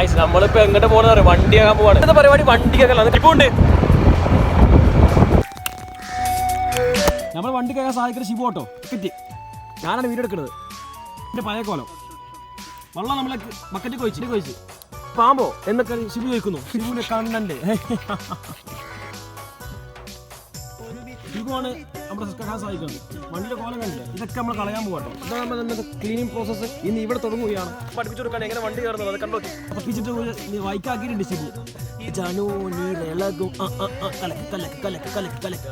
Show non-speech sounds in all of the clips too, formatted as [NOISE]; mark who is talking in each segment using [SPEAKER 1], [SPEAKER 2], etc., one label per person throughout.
[SPEAKER 1] Guys നമ്മളിപ്പോ എങ്ങോട്ട് പോകണെന്ന് പറയാം വണ്ടിയാകാൻ പോവാണ്. എന്താ പരിപാടി? വണ്ടി ഇപ്പൊ ഉണ്ട് നമ്മൾ വണ്ടി കേൾക്കാൻ സഹായിക്കുന്ന ശിവ ഓട്ടോ കിട്ടി ഞാനാണ് വീഡിയോ എടുക്കുന്നത്. എന്റെ പഴയ കോലം. വെള്ളം നമ്മളെ ബക്കറ്റ് കൊഴിച്ചിട്ട് കൊഴിച്ച് പാമ്പോ? എന്നൊക്കെ ശിവ ചോദിക്കുന്നു. ശിവുവിന്റെ കണ്ണന്റെ [LAUGHS] ശിവുവാണ് നമ്മുടെ സബ്സ്ക്രൈബ് സഹായിക്കുന്നത് മണ്ണിലെ കോലം കണ്ടില്ല? ഇതൊക്കെ നമ്മൾ കളയാൻ പോകട്ടോ ഇതാണ് നമ്മൾ ഇന്നത്തെ ക്ലീനിങ് പ്രോസസ്സ് ഇന്ന് ഇവിടെ തുടങ്ങുകയാണ്. പഠിപ്പിച്ചു കൊടുക്കാൻ എങ്ങനെ വണ്ടി കയറുന്നത് അത് കണ്ടോ? പഠിപ്പിച്ചിട്ട് വൈക്കാക്കിയിട്ടുണ്ട് ശിവു ജാനു നീ ഇളകും. ആ, ആ, ആ, കലക്ക് കലക്ക് കലക്ക് കലക്ക് കലക്ക്.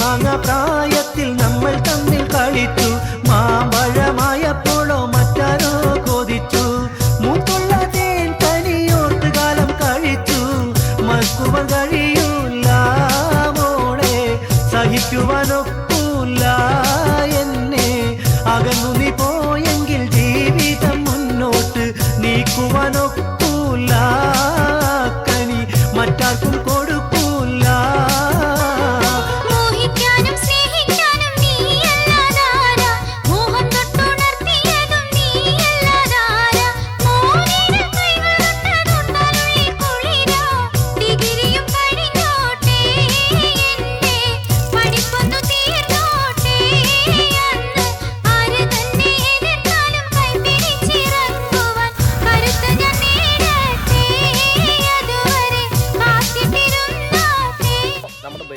[SPEAKER 2] കണ്ണിമാങ്ങ പ്രായത്തിൽ നമ്മൾ തമ്മിൽ കളിച്ചു. മാമ്പഴമായപ്പോഴോ മറ്റാരോ കൊതിച്ചു. മൂത്തുള്ള തേൻ കനിയോർത്ത് കാലം കഴിച്ചു. മക്കുവൻ കഴിയൂല മോളെ സഹിക്കുവാനൊക്കൂല്ല എന്നെ. അകന്നു നീ പോയെങ്കിൽ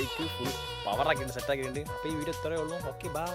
[SPEAKER 1] ബൈക്ക് ഫുൾ പവറൊക്കെ ഉണ്ട് സെറ്റാക്കിയിട്ടുണ്ട് അപ്പോൾ ഈ വീഡിയോ ഇത്രയേ ഉള്ളൂ. Okay bye